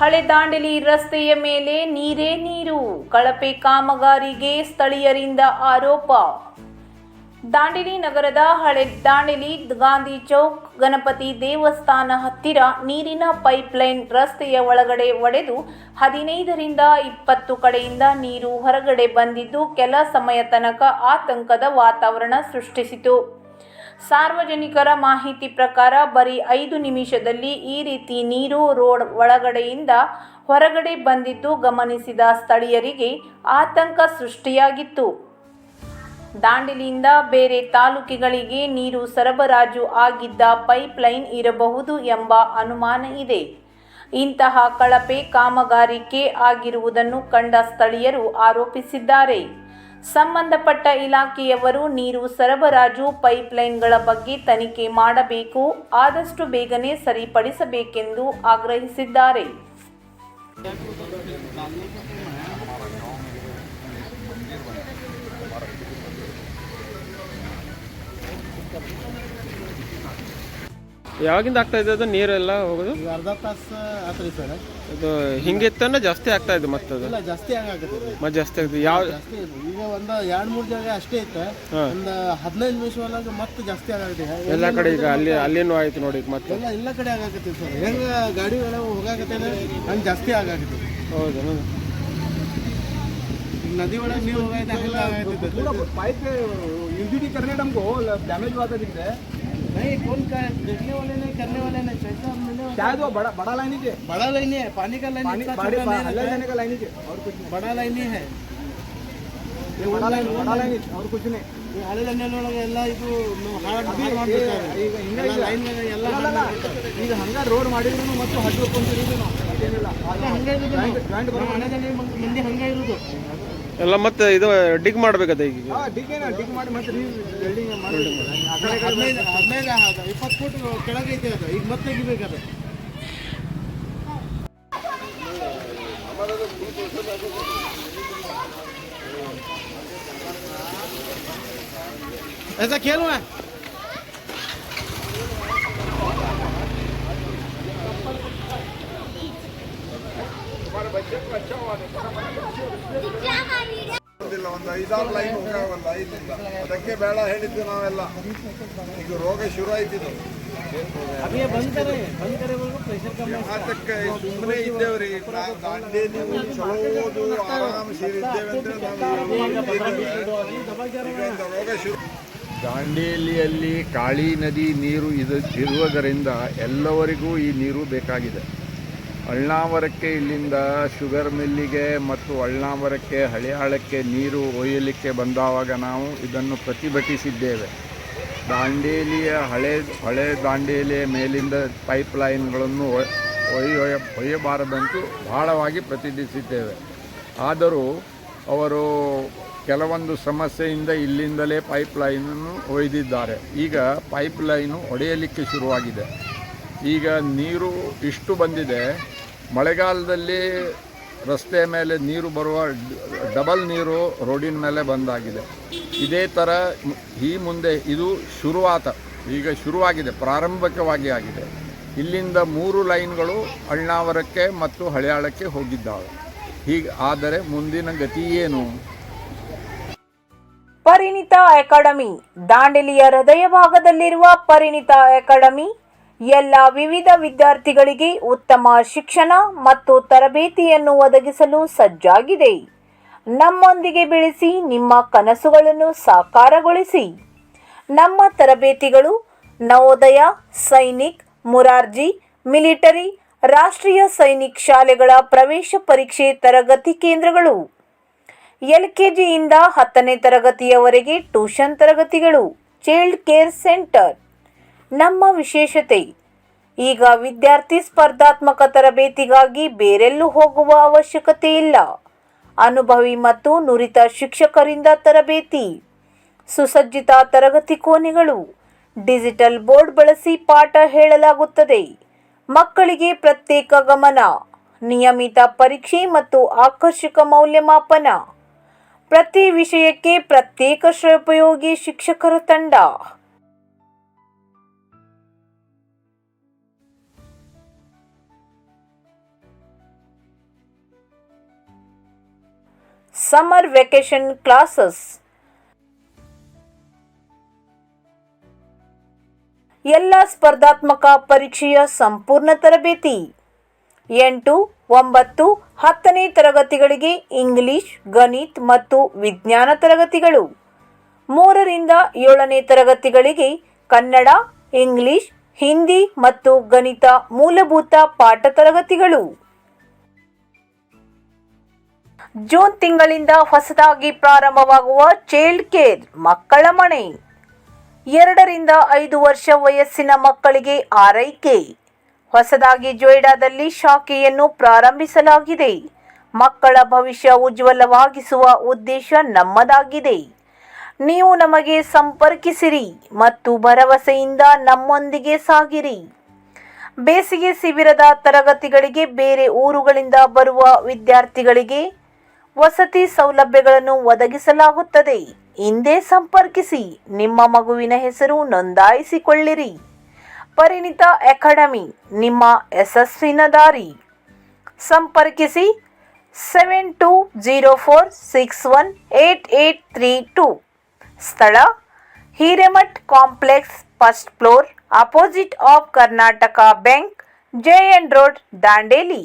ಹಳೆ ದಾಂಡಲಿ ರಸ್ತೆಯ ಮೇಲೆ ನೀರೇ ನೀರು. ಕಳಪೆ ಕಾಮಗಾರಿಗೆ ಸ್ಥಳೀಯರಿಂದ ಆರೋಪ. ದಾಂಡೇಲಿ ನಗರದ ಹಳೆ ದಾಂಡೇಲಿ ಗಾಂಧಿ ಚೌಕ್, ಗಣಪತಿ ದೇವಸ್ಥಾನ ಹತ್ತಿರ ನೀರಿನ ಪೈಪ್ಲೈನ್ ರಸ್ತೆಯ ಒಳಗಡೆ ಒಡೆದು ಹದಿನೈದರಿಂದ ಇಪ್ಪತ್ತು ಕಡೆಯಿಂದ ನೀರು ಹೊರಗಡೆ ಬಂದಿದ್ದು, ಕೆಲ ಸಮಯ ತನಕ ಆತಂಕದ ವಾತಾವರಣ ಸೃಷ್ಟಿಸಿತು. ಸಾರ್ವಜನಿಕರ ಮಾಹಿತಿ ಪ್ರಕಾರ ಬರೀ ಐದು ನಿಮಿಷದಲ್ಲಿ ಈ ರೀತಿ ನೀರು ರೋಡ್ ಒಳಗಡೆಯಿಂದ ಹೊರಗಡೆ ಬಂದಿದ್ದು ಗಮನಿಸಿದ ಸ್ಥಳೀಯರಿಗೆ ಆತಂಕ ಸೃಷ್ಟಿಯಾಗಿತ್ತು. ದಾಂಡೇಲಿಯಿಂದ ಬೇರೆ ತಾಲೂಕಿಗಳಿಗೆ ನೀರು ಸರಬರಾಜು ಆಗಿದ್ದ ಪೈಪ್ಲೈನ್ ಇರಬಹುದು ಎಂಬ ಅನುಮಾನ ಇದೆ. ಇಂತಹ ಕಳಪೆ ಕಾಮಗಾರಿಕೆ ಆಗಿರುವುದನ್ನು ಕಂಡ ಸ್ಥಳೀಯರು ಆರೋಪಿಸಿದ್ದಾರೆ. ಸಂಬಂಧಪಟ್ಟ ಇಲಾಖೆಯವರು ನೀರು ಸರಬರಾಜು ಪೈಪ್ಲೈನ್ಗಳ ಬಗ್ಗೆ ತನಿಖೆ ಮಾಡಬೇಕು ಆದಷ್ಟು ಬೇಗನೆ ಸರಿಪಡಿಸಬೇಕೆಂದು ಆಗ್ರಹಿಸಿದ್ದಾರೆ. ಯಾವಾಗಿಂದ ಆಗ್ತಾ ಇದೆ ಅದು ನೀರೆಲ್ಲ ಹೋಗೋದು ಈಗ ಅರ್ಧ ತಾಸು ಆತ್ರಿ ಸರ್ ಅದು ಹಿಂಗಿತ್ತನ್ನ ಜಾಸ್ತಿ ಆಗ್ತಾ ಇದೆ ಮತ್ತೆ ಅದು ಇಲ್ಲ ಜಾಸ್ತಿ ಹಂಗಾಗತ್ತೆ ಮತ್ತೆ ಜಾಸ್ತಿ ಆಗ್ತದೆ ಯಾವ ಜಾಸ್ತಿ ಇದೆ. ಈಗ ಒಂದು ಎರಡು ಮೂರು ಜಾಗ ಅಷ್ಟೇ ಇತ್ತು ಒಂದು ಹದಿನೈದು ನಿಮಿಷ ಒಳಗೆ ಮತ್ತೆ ಜಾಸ್ತಿ ಆಗಾಕತ್ತೆ ಎಲ್ಲ ಕಡೆ ಈಗ ಅಲ್ಲಿ ಅಲ್ಲಿನೂ ಆಯ್ತು ನೋಡಿ ಈಗ ಮತ್ತೆ ಎಲ್ಲ ಎಲ್ಲ ಕಡೆ ಆಗಾಕತ್ತೆ ಸರ್ ಹೆಂಗೆ ಗಾಡಿಗಳ ಹೋಗಾಕತ್ತೆ ಹಂಗೆ ಜಾಸ್ತಿ ಆಗಾಕತ್ತೆ ಹೌದು ಈಗ ನದಿ ಒಳಗೆ ನೀರು ಹೋಗೈತೆ ಹಂಗೆ ಆಗೈತೆ पाइप यूजिटी करने टाइम को डैमेज हुआ था दिख रहा है नहीं कौन का देखने वाले नहीं करने वाले नहीं पैसा मिलने वाला शायद वो बड़ा बड़ा लाइन ही है बड़ा लाइन है पानी का लाइन पानी इतना पानी छोटा नहीं हल्ला रहता है। जाने का लाइन ही है और कुछ नहीं बड़ा लाइन ही है ये बड़ा लाइन बड़ा लाइन ही और कुछ नहीं ಈ ಹಳೆ ದಂಡೆನೊಳಗೆ ಎಲ್ಲ ಇದು ಹಾಳು ಅಭಿ ಹಾಳು ಮಾಡ್ಬಿಡ್ತಾರೆ. ಈಗ ಹಿಂಗೆ ಎಲ್ಲ ಈಗ- ಲೈನ್ ಎಲ್ಲ ಅಲ್ಲ, ಅಲ್ಲ, ಅಲ್ಲ. ಈಗ ಹಂಗ ರೋಡ್ ಮಾಡಿದ್ರು ಮತ್ತು ಹಡ್ಡು ಹೊತ್ಕೊಂತಿರೋದು ನಾವು ಅದೇನಿಲ್ಲ ಅಲ್ಲ, ಹಂಗೆ ಇರೋದು ನಾವು. ಜಾಯಿಂಟ್ ಬರೋ ನಮ್ಮ ಹಳೆ ದಂಡೆ ಮಂದಿ ಹಂಗೆ ಇರೋದು ಎಲ್ಲ ಮತ್ತೆ ಇದು ಡಿಗ್ ಮಾಡ್ಬೇಕದ ಈಗ ಹಾ ಡಿಗ್ ಏನ ಡಿಗ್ ಮಾಡಿ ಮತ್ತೆ ರೀ ಬಿಲ್ಡಿಂಗ್ ಮಾಡಿ ಆ ಕಡೆ ಈ ಕಡೆ ಹದಿನೈದು ಹದಿನೈದು ಆದ. ಇಪ್ಪತ್ತು ಫುಟ್ ಕೆಳಗೈತೆ ಅದು ಈಗ ಮತ್ತೆ ತೆಗಿಬೇಕದು ऐसा खेल हुआ है ಒಂದು ಐದಾರು ಲೈನ್ ಅದಕ್ಕೆ ಬೇಡ ಹೇಳಿದ್ದು ನಾವೆಲ್ಲ. ಈಗ ರೋಗ ಶುರು ಆಯ್ತಿದ್ದು ಅದಕ್ಕೆ ಸುಮ್ಮನೆ ಇದ್ದೇವ್ರಿ. ದಾಂಡೇಲಿ ಆರಾಮ ಸೇರಿದ್ದೇವೆ ರೋಗ ಶುರು ದಾಂಡೇಲಿಯಲ್ಲಿ ಕಾಳಿ ನದಿ ನೀರು ಇದು ಇರುವುದರಿಂದ ಎಲ್ಲವರಿಗೂ ಈ ನೀರು ಬೇಕಾಗಿದೆ. ಅಳ್ನಾವರಕ್ಕೆ ಇಲ್ಲಿಂದ ಶುಗರ್ ಮಿಲ್ಲಿಗೆ ಮತ್ತು ಅಳ್ನಾವರಕ್ಕೆ ಹಳಿಯಾಳಕ್ಕೆ ನೀರು ಒಯ್ಯಲಿಕ್ಕೆ ಬಂದಾವಾಗ ನಾವು ಇದನ್ನು ಪ್ರತಿಭಟಿಸಿದ್ದೇವೆ. ದಾಂಡೇಲಿಯ ಹಳೆ ಹಳೆ ದಾಂಡೇಲಿಯ ಮೇಲಿಂದ ಪೈಪ್ ಲೈನ್ಗಳನ್ನು ಒಯ್- ಒಯ್ಯ, ಒಯ್ಯಬಾರದಂತೂ ಬಹಳವಾಗಿ ಪ್ರತಿಭಟಿಸಿದ್ದೇವೆ ಆದರೂ ಅವರು ಕೆಲವೊಂದು ಸಮಸ್ಯೆಯಿಂದ ಇಲ್ಲಿಂದಲೇ ಪೈಪ್ ಲೈನನ್ನು ಒಯ್ದಿದ್ದಾರೆ. ಈಗ ಪೈಪ್ ಲೈನು ಒಡೆಯಲಿಕ್ಕೆ ಶುರುವಾಗಿದೆ. ಈಗ ನೀರು ಇಷ್ಟು ಬಂದಿದೆ. ಮಳೆಗಾಲದಲ್ಲಿ ರಸ್ತೆ ಮೇಲೆ ನೀರು ಬರುವ ಡಬಲ್ ನೀರು ರೋಡಿನ ಮೇಲೆ ಬಂದಾಗಿದೆ. ಇದೇ ಥರ ಈ ಮುಂದೆ ಇದು ಶುರುವಾತ. ಈಗ ಶುರುವಾಗಿದೆ, ಪ್ರಾರಂಭಿಕವಾಗಿ ಆಗಿದೆ. ಇಲ್ಲಿಂದ ಮೂರು ಲೈನ್ಗಳು ಅಳ್ನಾವರಕ್ಕೆ ಮತ್ತು ಹಳಿಯಾಳಕ್ಕೆ ಹೋಗಿದ್ದಾವೆ. ಹೀಗೆ ಆದರೆ ಮುಂದಿನ ಗತಿ ಏನು? ಪರಿಣಿತ ಅಕಾಡೆಮಿ, ದಾಂಡೇಲಿಯ ಹೃದಯ ಭಾಗದಲ್ಲಿರುವ ಪರಿಣಿತ ಅಕಾಡೆಮಿ ಎಲ್ಲ ವಿವಿಧ ವಿದ್ಯಾರ್ಥಿಗಳಿಗೆ ಉತ್ತಮ ಶಿಕ್ಷಣ ಮತ್ತು ತರಬೇತಿಯನ್ನು ಒದಗಿಸಲು ಸಜ್ಜಾಗಿದೆ. ನಮ್ಮೊಂದಿಗೆ ಬೆಳೆಸಿ ನಿಮ್ಮ ಕನಸುಗಳನ್ನು ಸಾಕಾರಗೊಳಿಸಿ. ನಮ್ಮ ತರಬೇತಿಗಳು ನವೋದಯ, ಸೈನಿಕ್, ಮುರಾರ್ಜಿ, ಮಿಲಿಟರಿ, ರಾಷ್ಟ್ರೀಯ ಸೈನಿಕ್ ಶಾಲೆಗಳ ಪ್ರವೇಶ ಪರೀಕ್ಷೆ ತರಗತಿ ಕೇಂದ್ರಗಳು. ಎಲ್ಕೆಜಿಯಿಂದ ಹತ್ತನೇ ತರಗತಿಯವರೆಗೆ ಟ್ಯೂಷನ್ ತರಗತಿಗಳು, ಚೈಲ್ಡ್ ಕೇರ್ ಸೆಂಟರ್. ನಮ್ಮ ವಿಶೇಷತೆ. ಈಗ ವಿದ್ಯಾರ್ಥಿ ಸ್ಪರ್ಧಾತ್ಮಕ ತರಬೇತಿಗಾಗಿ ಬೇರೆಲ್ಲೂ ಹೋಗುವ ಅವಶ್ಯಕತೆ ಇಲ್ಲ. ಅನುಭವಿ ಮತ್ತು ನುರಿತ ಶಿಕ್ಷಕರಿಂದ ತರಬೇತಿ. ಸುಸಜ್ಜಿತ ತರಗತಿ ಕೋಣೆಗಳು. ಡಿಜಿಟಲ್ ಬೋರ್ಡ್ ಬಳಸಿ ಪಾಠ ಹೇಳಲಾಗುತ್ತದೆ. ಮಕ್ಕಳಿಗೆ ಪ್ರತ್ಯೇಕ ಗಮನ, ನಿಯಮಿತ ಪರೀಕ್ಷೆ ಮತ್ತು ಆಕರ್ಷಕ ಮೌಲ್ಯಮಾಪನ. ಪ್ರತಿ ವಿಷಯಕ್ಕೆ ಪ್ರತ್ಯೇಕ ಶ್ರೋಪಯೋಗಿ ಶಿಕ್ಷಕರ ತಂಡ. Summer vacation classes. ಎಲ್ಲ ಸ್ಪರ್ಧಾತ್ಮಕ ಪರೀಕ್ಷೆಯ ಸಂಪೂರ್ಣ ತರಬೇತಿ. ಎಂಟು, ಒಂಬತ್ತು, ಹತ್ತನೇ ತರಗತಿಗಳಿಗೆ ಇಂಗ್ಲಿಷ್, ಗಣಿತ್ ಮತ್ತು ವಿಜ್ಞಾನ ತರಗತಿಗಳು. ಮೂರರಿಂದ ಏಳನೇ ತರಗತಿಗಳಿಗೆ ಕನ್ನಡ, ಇಂಗ್ಲಿಷ್, ಹಿಂದಿ ಮತ್ತು ಗಣಿತ ಮೂಲಭೂತ ಪಾಠ ತರಗತಿಗಳು. ಜೂನ್ ತಿಂಗಳಿಂದ ಹೊಸದಾಗಿ ಪ್ರಾರಂಭವಾಗುವ ಚೈಲ್ಡ್ ಕೇರ್ ಮಕ್ಕಳ ಮನೆ. ಎರಡರಿಂದ ಐದು ವರ್ಷ ವಯಸ್ಸಿನ ಮಕ್ಕಳಿಗೆ ಆರೈಕೆ. ಹೊಸದಾಗಿ ಜೊಯ್ಡಾದಲ್ಲಿ ಶಾಖೆಯನ್ನು ಪ್ರಾರಂಭಿಸಲಾಗಿದೆ. ಮಕ್ಕಳ ಭವಿಷ್ಯ ಉಜ್ವಲವಾಗಿಸುವ ಉದ್ದೇಶ ನಮ್ಮದಾಗಿದೆ. ನೀವು ನಮಗೆ ಸಂಪರ್ಕಿಸಿರಿ ಮತ್ತು ಭರವಸೆಯಿಂದ ನಮ್ಮೊಂದಿಗೆ ಸಾಗಿರಿ. ಬೇಸಿಗೆ ಶಿಬಿರದ ತರಗತಿಗಳಿಗೆ ಬೇರೆ ಊರುಗಳಿಂದ ಬರುವ ವಿದ್ಯಾರ್ಥಿಗಳಿಗೆ ವಸತಿ ಸೌಲಭ್ಯಗಳನ್ನು ಒದಗಿಸಲಾಗುತ್ತದೆ. ಹಿಂದೆ ಸಂಪರ್ಕಿಸಿ, ನಿಮ್ಮ ಮಗುವಿನ ಹೆಸರು ನೋಂದಾಯಿಸಿಕೊಳ್ಳಿರಿ. ಪರಿಣಿತ ಅಕಾಡೆಮಿ, ನಿಮ್ಮ ಯಶಸ್ಸಿನ ದಾರಿ. ಸಂಪರ್ಕಿಸಿ seven two zero four six one eight eight three two ಸ್ಥಳ, Hiremath complex, first floor, opposite of Karnataka bank, J N road, Dandeli.